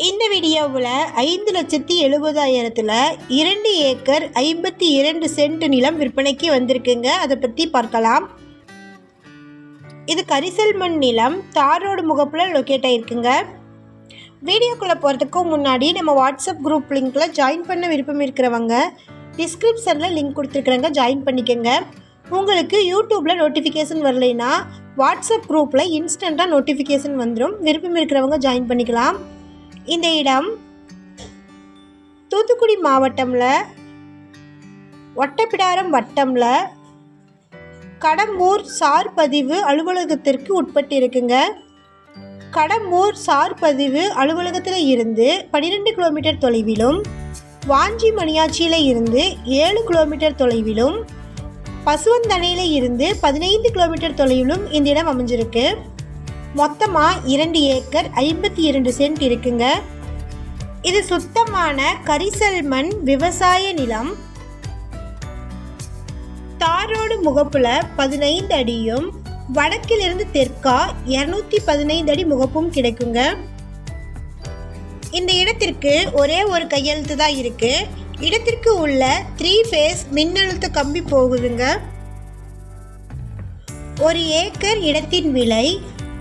இந்த வீடியோவில் ஐந்து லட்சத்தி எழுபதாயிரத்தில் இரண்டு ஏக்கர் ஐம்பத்தி இரண்டு சென்ட் நிலம் விற்பனைக்கு வந்திருக்குங்க. அதை பற்றி பார்க்கலாம். இது கரிசல் மண் நிலம் தார் ரோடு முகப்பில் லொக்கேட் ஆகிருக்குங்க வீடியோக்குள்ளே போகிறதுக்கும் முன்னாடி நம்ம வாட்ஸ்அப் குரூப் லிங்க்கில் ஜாயின் பண்ண விருப்பம் இருக்கிறவங்க டிஸ்கிரிப்ஷனில் லிங்க் கொடுத்துருக்குறேங்க ஜாயின் பண்ணிக்கோங்க. உங்களுக்கு யூடியூப்பில் நோட்டிஃபிகேஷன் வரலைன்னா வாட்ஸ்அப் குரூப்பில் இன்ஸ்டண்ட்டாக நோட்டிஃபிகேஷன் வந்துடும் விருப்பம் இருக்கிறவங்க ஜாயின் பண்ணிக்கலாம். இந்த இடம் தூத்துக்குடி மாவட்டம்ல ஒட்டப்பிடாரம் வட்டம்ல கடம்பூர் சார் பதிவு அலுவலகத்திற்கு உட்பட்டு இருக்குங்க கடம்பூர் சார் பதிவு அலுவலகத்தில் இருந்து பன்னிரெண்டு கிலோமீட்டர் தொலைவிலும் வாஞ்சி மணியாச்சியில் இருந்து ஏழு கிலோமீட்டர் தொலைவிலும் பசுவந்தனையில் இருந்து பதினைந்து கிலோமீட்டர் தொலைவிலும் இந்த இடம் அமைஞ்சிருக்கு. மொத்தமாக இரண்டு ஏக்கர் ஐம்பத்தி இரண்டு சென்ட் இருக்குங்க. இது சுத்தமான கரிசல் மண் விவசாய நிலம். தாரோடு முகப்புல பதினைந்து அடியும் வடக்கிலிருந்து தெற்கா இரநூத்தி பதினைந்து அடி முகப்பும் கிடைக்குங்க. இந்த இடத்திற்கு ஒரே ஒரு கையெழுத்து தான் இருக்கு. இடத்திற்கு உள்ள த்ரீ ஃபேஸ் மின்னழுத்த கம்பி போகுதுங்க. ஒரு ஏக்கர் இடத்தின் விலை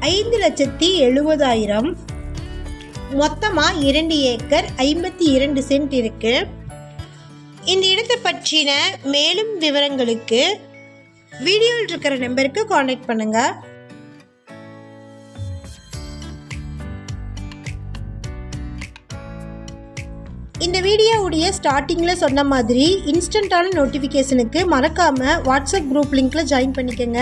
ஐந்து லட்சத்தி எழுபதாயிரம். மொத்தமாக இரண்டு ஏக்கர் ஐம்பத்தி இரண்டு சென்ட் இருக்கு. இந்த இடத்தை பற்றின மேலும் விவரங்களுக்கு வீடியோவில் இருக்கிற நம்பருக்கு காண்டாக்ட் பண்ணுங்க. இந்த வீடியோவுடைய ஸ்டார்டிங்கில் சொன்ன மாதிரி இன்ஸ்டண்ட்டான நோட்டிஃபிகேஷனுக்கு மறக்காமல் வாட்ஸ்அப் குரூப் லிங்க்கில் ஜாயின் பண்ணிக்கோங்க.